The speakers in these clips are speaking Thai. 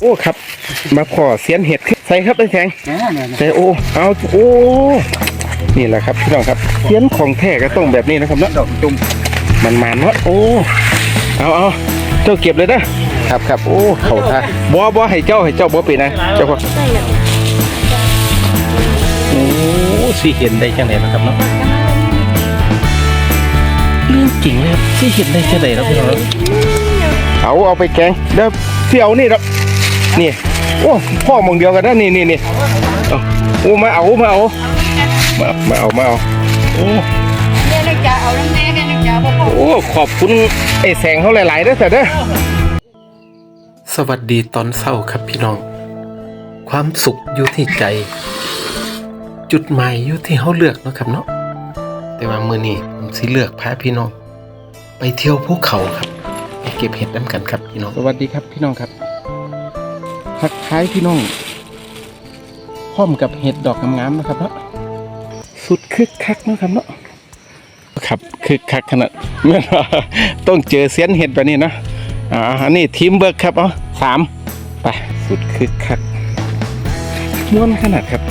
โอ้ครับ มาพอเสียนเห็ดขึ้นใส่ครับไอ้แสงเนี่ยเนี่ยเนี่ยใส่โอ้เอาโอ้นี่แหละครับพี่น้องครับเสียนของแท้ก็ต้องแบบนี้นะครับเนาะดอกจุ่มมันมันเนาะโอ้เอาเอาเจ้าเก็บเลยนะครับครับโอ้เขาท่าบ่บ่ให้เจ้าให้เจ้าบ่เป็นนะเจ้าพ่อโอ้สิเห็นได้จังไดนะครับเนาะเรื่องจริงเลยครับสิเห็นได้จังไดครับพี่น้องเอาเอาไปแกงเดี๋ยวพี่เอานี่ครับ นี่โอ้พ่อมองเดียวกันนะนี่นี่นี่เอาโอ้มาเอามาเอามามาเอามาเอาโอ้เนี่ยนักจ่าเอาน้ำแน่แค่นักจ่าพ่อพ่อโอ้ขอบคุณไอ้แสงเขาหลายๆเด้อแต่เด้อสวัสดีตอนเศร้าครับพี่น้อง ความสุขอยู่ที่ใจ จุดหมายอยู่ที่เขาเลือกเนาะครับเนาะแต่ว่ามื้อนี้ผมสิเลือกพาพี่น้อง ไปเที่ยวภูเขาครับไปเก็บเห็ดน้ำกันครับพี่น้อง สวัสดีครับพี่น้องครับ ทักทายพี่น้องพร้อมกับเห็ดดอกงามๆนะครับเนาะสุดคึกคักนะครับเนาะครับคึกคักขนาดแม่นว่าต้องเจอเสียนเห็ดแบบนี้นะอ่าอันนี้ทีมเบิร์กครับเอ๋อสามไปสุดคึกคักม่วนขนาดครับ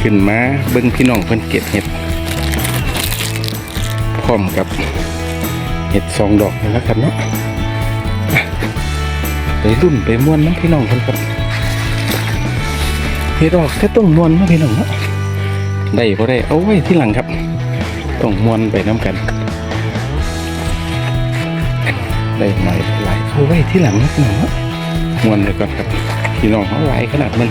ขึ้นมาเบิ้งพี่น้องเพิ่นเก็บเห็ดพร้อมกับเห็ดสองดอกนี่แล้วกันเนาะ รุ่นไปม้วนน้ำพี่น้องกันครับเห็ดออกก็ต้องม้วนนะพี่น้องเนาะได้ก็ได้เอาไว้ที่หลังครับต้องม้วนไปน้ำกัน ได้หน่อยหลายเอาไว้ที่หลังนะพี่น้องเนาะม้วนเลยก่อนครับพี่น้องเขาหลายขนาดมัน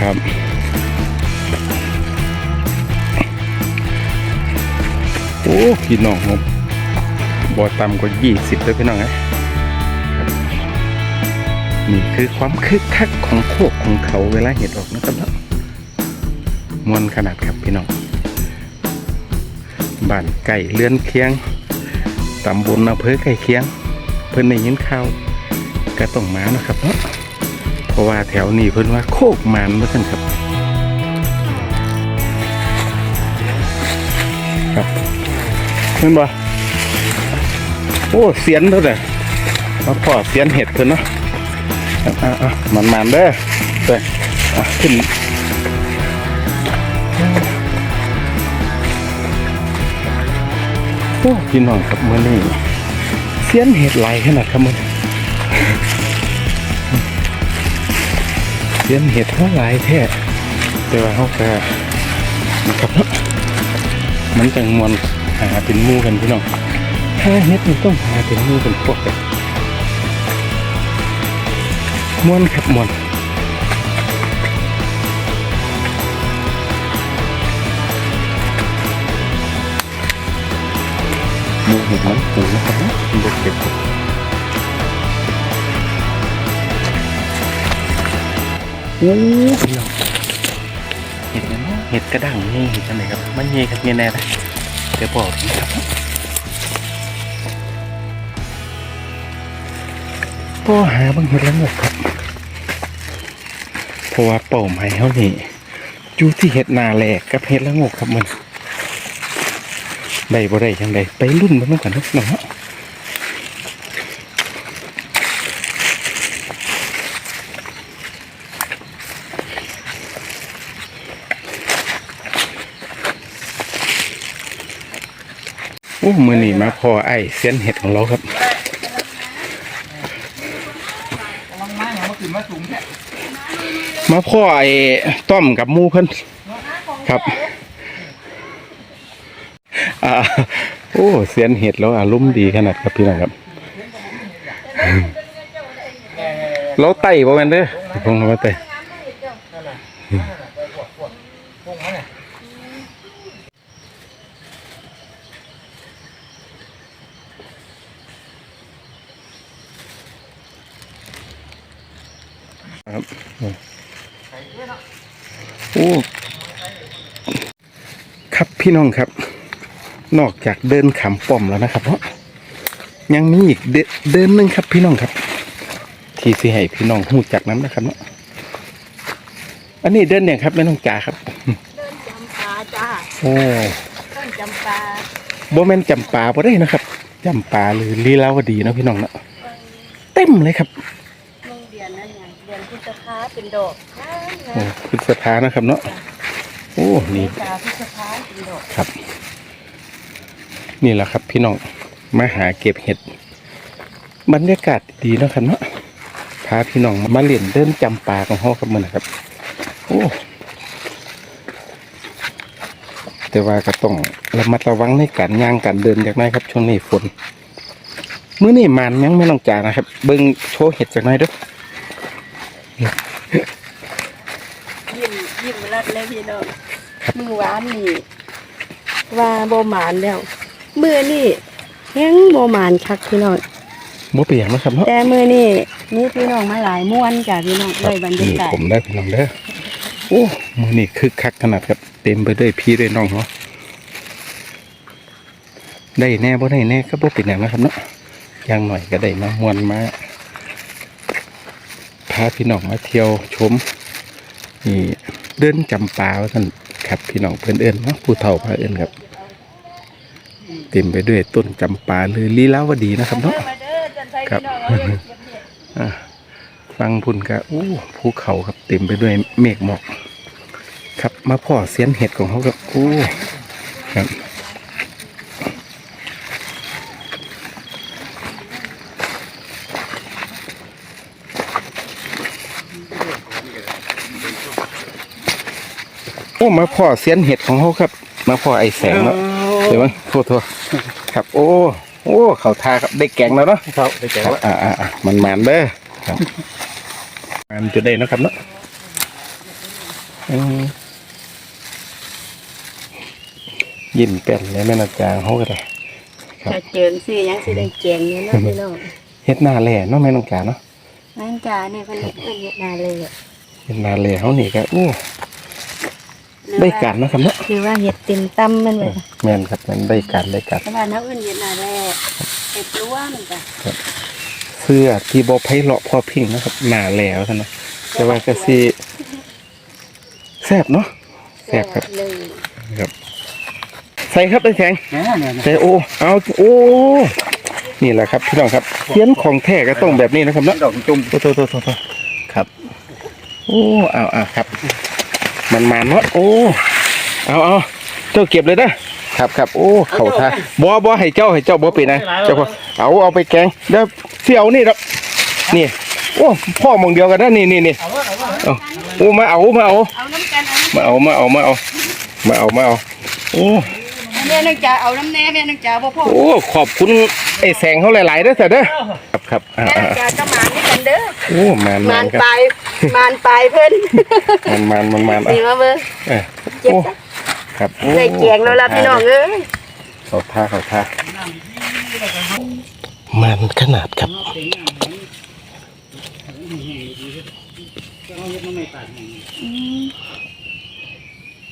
ครับ โอ้พี่น้องครับบ่ต่ำกว่ายี่สิบเลยพี่น้องนะครับนี่คือความคึกคักของโคกของเขาเวลาเห็ดออกนะครับเนาะมวนขนาดครับพี่น้องบ้านไก่เลื่อนเคียงตำบลอำเภอไก่เคียง เพิ่นในยินข่าวก็ต้องมานะครับเนาะเพราะว่าแถวนี้เพิ่นว่าโคกมันเมื่อกันครับ เห็นบ่โอ้เสียนเท่าไหร่มาพอเสียนเห็ดเพิ่นเนาะอะอะอมันมันๆเด้อเด้ออ่ขึ้นโอ้พี่น้องครับมื้อนี้เสียนเห็ดไหลขนาดครับมื้นเสียนเห็ดเท่าหลายแท้แต่ว่าเฮาแกนะครับมันจังมวน หาเป็นมู่กันพี่น้องถ้าเฮ็ดมันต้องหาเป็นมู่เป็นพวกกันมวนครับมวนมูเห็ดมันปูนะครับนะมันบดเก็บโอ้พี่น้องเห็ดเนี่ยเนาะเห็ดกระดังนี่เห็ดจังไหนครับ มันเย่ครับเย่แน่เลย เดี๋ยวบอกนะครับก็หาบางเห็ดละงกครับเพราะว่าเป่าไม้เขานี่อยู่ที่เห็ดนาแหลกกับเห็ดละงกครับมันได้บ่ได้ยังไดไปรุ่นมันต้องกันทุกหน่อยเนาะ อ้มือนี่มาพอไอ้เสียนเห็ดของเราครับมาพ่อไอ้ต้อมกับมูเพิ่นครับอ่าโอ้เสียนเห็ดแล้วอารมณ์ดีขนาดครับพี่น้องครับเราไต่บ่แม่นเด้อพงมาไต่ ครับโอ้ครับพี่น้องครับ นอกจากเดินขำป้อมแล้วนะครับเนาะยังมีอีกเดเดินหนึงครับพี่น้องครับ ที่สิให้พี่น้องหูจักน้ำนะครับเนาะอันนี้เดินเนี่ยงครับแม่น้องจ๋าครับ เดินจำปาจ้าโอ้ต้นจำปาบ่แม่นจำปาบ่ได้นะครับจำปาหรือลีลาวดีเนาะพี่น้องเนาะเต็มเลยครับ โรงเรียนนั่นไงเรียน พุทธคาเป็นดอกนะโอ้พฤษภานะครับเนาะโอ้นี่กาพุทธคาเป็นดอกครับ นี่แหละครับพี่น้องมาหาเก็บเห็ด บรรยากาศดีเนาะครับเนาะพาพี่น้องมาเล่นเดินจำปาของเฮาครับมื้อนะครับ โอ้แต่ว่าก็ต้องระมัดระวังในการย่างการเดินจากหนั้นครับ ช่วงนี้ฝนมื้อนี้มันยังไม่ต้องจานะครับ เบิ่งโชว์เห็ดจากหน่อยเด้อยิ้ม มรัดเลยพี่น้องมือหวานนี่ว่าโบหมานแล้วมือนี่ยังโบหมานคักพี่น้องบ่เปียกนะครับเนาะแต่มือนี่มีพี่น้องมาหลายม่วนจ้ะพี่น้องเลยบรรยากาศผมได้พี่น้องเด้อโอ้มือนี้คึกคักขนาดครับ เต็มไปด้วยพี่ด้วยน้องเนาะได้แน่บ่ได้แน่ก็บ่เป็นหยังนะครับเนาะย่างหน่อยก็ได้มามวนมาพาพี่น้องมาเที่ยวชมนี่ เดินจำปาท่านครับพี่น้องเพื่อนเอินนะผู้เฒ่าพาเอินครับ เต็มไปด้วยต้นจำปาหรือลีลาวดีนะครับเนาะครับฟังพุ่นก็อู้ภูเขาครับเต็มไปด้วยเมฆหมอก ครับมาพ่อเสียนเห็ดของเขาครับอู้ครับ อ้มาพ่อเสียนเห็ดของเขาครับ มาพ่อไอแสงเนาะเดี๋ยวมั้งโทษโทษครับ โอ้โอ้เขาทาครับได้แกงแล้วเนาะครับได้แก่ครับว่าอ่าอ่าอ่ามันมันเด้อครับมันจะได้เนาะครับเนาะอืมยิ้มเป็นเลยแม่นาจางเขาก็ได้ครับถ้าเจิงสิยังสิได้แกงอยู่เนาะพี่น้องเฮ็ดหน้าแหล่เนาะแม่นองกาเนาะนั่นจ้าเนี่ยเพิ่นเฮ็ดเพิ่นเฮ็ดนาเลยอะเฮ็ดหน้าแหล่เขานี่ก็อู้ ได้การเนาะครับเนาะคือว่าเฮ็ดเต็มตำมันเลยแม่นครับแม่นได้การได้การแต่ว่าน้าอื่นเฮ็ดนาแรกเฮ็ดร่วมจ้ะเสื้อที่บ่ไผเลาะพอพิงนะครับหน้าแหล่ว่าซั่นเนาะแต่ว่าก็สิแซ่บเนาะแซ่บครับเลยครับ ใส่ครับไอ้แข็งเนี่ยเนี่ยแต่โอ้เอาโอ้นี่แหละครับพี่น้องครับเทียนของแท้ก็ต้องแบบนี้นะครับเนาะดอกจุ่มโทษโทษโทษโทษครับ โอ้เอาเอาครับ มันมาเนาะโอ้เอาเอาเจ้าเก็บเลยนะครับครับโอ้เข่าท่าบ่บ่ให้เจ้าให้เจ้าบ่เป็นนะเจ้าพ่อเอาเอาไปแกงเดี๋ยวเสี่ยวนี่ครับนี่โอ้พ่อมองเดียวกันนะนี่นี่นี่เอาโอ้มาเอามาเอาเอาน้ำกันเอามาเอามาเอามาเอามาเอามาเอาโอ้แม่นึกจะเอาน้ำแน่แม่นึกจะบ่พ่อโอ้ขอบคุณไอ้แสงเขาหลายๆเด้อเสร็จเด้อครับครับอ่าแม่อ่านึกจะก็หมานด้วยกันเด้อโอ้มันหมัมานนครับปลายห มานปลายเพิ่นมันมันมันมันนี่อะมาเบิ่งเออเจ็บโอ้จ้ะครับโอ้ได้แกงแล้วล่ะพี่น้องเอ้ยเขาท่าเขาท่ามันขนาดครับ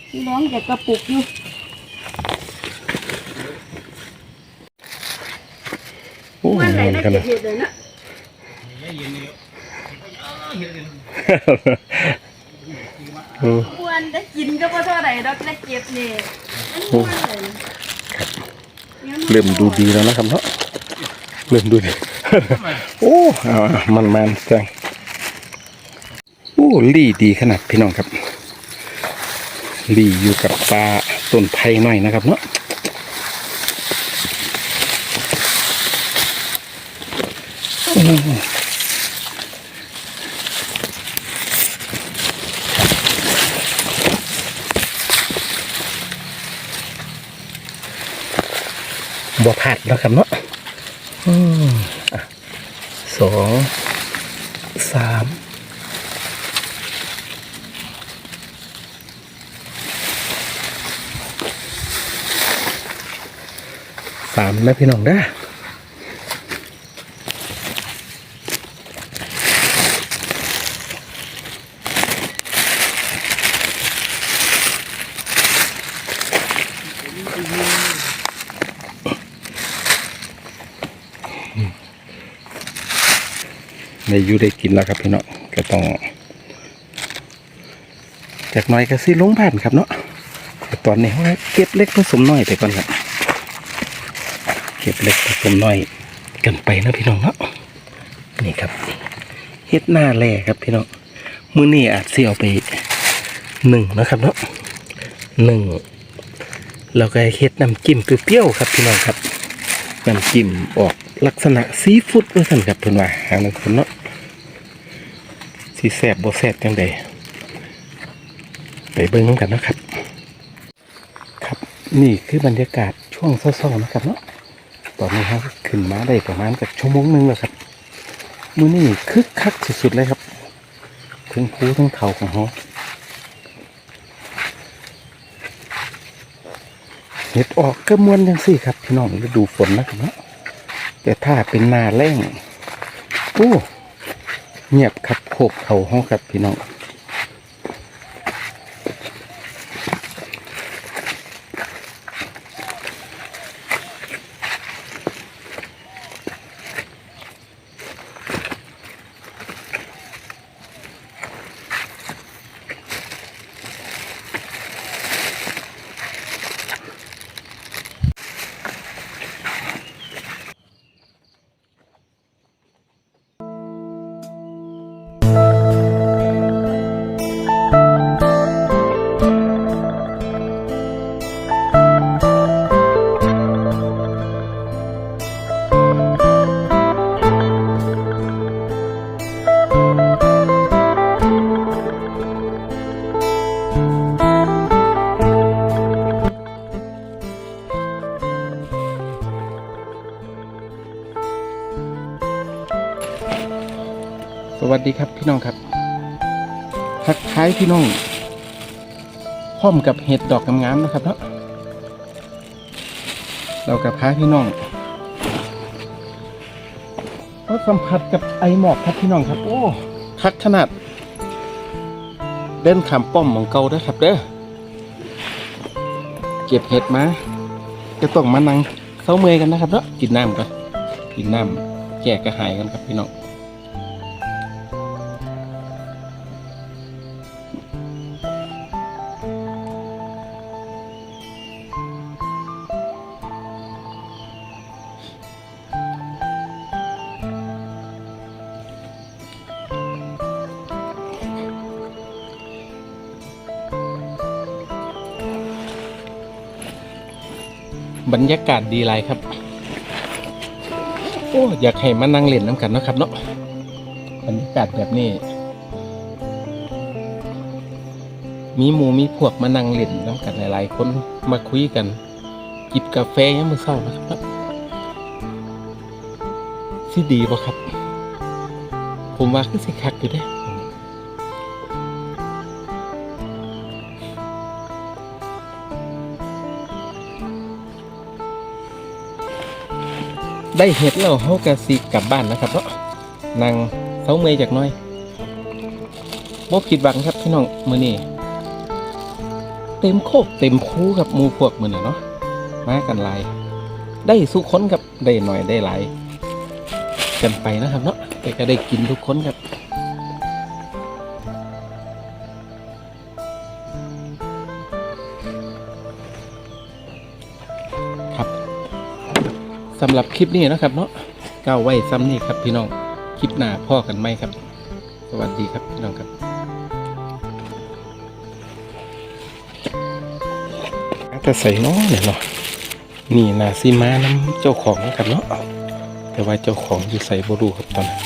พี่น้องจะกระปุกอยู่โอ้วันไหนมันน่าขจะนาดเฮ็ดเลยนะโอ้ ควรได้กินก็บ่เท่าไหร่ดอกได้เก็บนี่มันม่วนเลยเริ่มดูดีแล้วนะครับเนาะเริ่มดูดีโอ้เอาอะมันมันจังโอ้ลี่ดีขนาดพี่น้องครับลี่อยู่กับปลาต้นไผ่หน่อยนะครับเนาะบ่ผั ดแล้วครับเนาะอือสองสามสามนะพี่น้องได้ ได้อยู่ได้กินแล้วครับพี่น้องก็ต้องจากน้อยก็สิลงผ่านครับเนาะแต่ตอนนี้เขาเก็บเล็กผสมน้อยไปก่อนครับเก็บเล็กผสมน้อยกันไปนะพี่น้องเนาะนี่ครับเฮ็ดหน้าแร่ครับพี่น้องมื้อนี้อาจสิเอาไปหนึ่งนะครับเนาะหนึ่งแล้วก็เฮ็ดน้ำจิ้มเปรี้ยวครับพี่น้องครับน้ำจิ้มออก ลักษณะซีฟู้ดว่าซั่นครับเพิ่นว่าหางนั้นคนเนาะสิแซบบ่แซบจังไดไปเบิ่งกันนะครับ ครับนี่คือบรรยากาศช่วงเศร้าๆนะครับเนาะตอนนี้ครับขึ้นมาได้ประมาณกับชั่วโมงหนึงแล้วครับมื้อนี้คึกคักสุดๆเลยครับทั้งภูทั้งเขาของเขาเห็ดออกก็มวนยังสี่ครับพี่น้องฤดูฝนนะครับเนาะ แต่ถ้าเป็นหนาแล้งโอ้เงียบครับโคบเขาห้องครับพี่น้อง ดีครับพี่น้องครับทักทายพี่น้องพร้อมกับเห็ดดอกงามๆนะครับเนาะเรากับพาพี่น้องก็สัมผัสกับไอหมอกครับพี่น้องครับ โอ้คักขนาด เดินขามป้อมของเก่าเด้ครับเด้อเก็บเห็ดมาจะต้องมานั่งเศร้าเมยกันนะครับเนาะกินน้ำก่อนกินน้ำแก้กระหายกันครับพี่น้อง บรรยากาศดีไรครับ โอ้อยากให้มานั่งเล่นน้ำกันเนาะครับเนาะบรรยากาศแบบนี้ มีหมูมีพวกมานั่งเล่นน้ำกันหลายๆคนมาคุยกันจิบกาแฟยังมือเศร้านะครับสิดีป่ะครับ ผมว่าคือสิคักอยู่เด้ ได้เห็ดแล้วเขากะสิกลับบ้านนะครับเนาะนั่งเสาเมยจากน้อยบ่ผิดหวังครับพี่น้องมื้อนี้เต็มโคกเต็มคูครับหมูพวกมื้อนี้เนาะมากันหลาย ได้สุคนครับได้หน่อยได้หลายกันไปนะครับเนาะแต่ก็ได้กินทุกคนครับ สำหรับคลิปนี้นะครับเนาะก้าวไว้ซ้ำนี่ครับพี่น้องคลิปหน้าพ่อกันไหมครับ สวัสดีครับพี่น้องครับจะใส่น้องเนี่ยเนาะนี่นาซีมาน้ำเจ้าของนะครับเนาะแต่ว่าเจ้าของอยู่ใส่บรูครับตอนนี้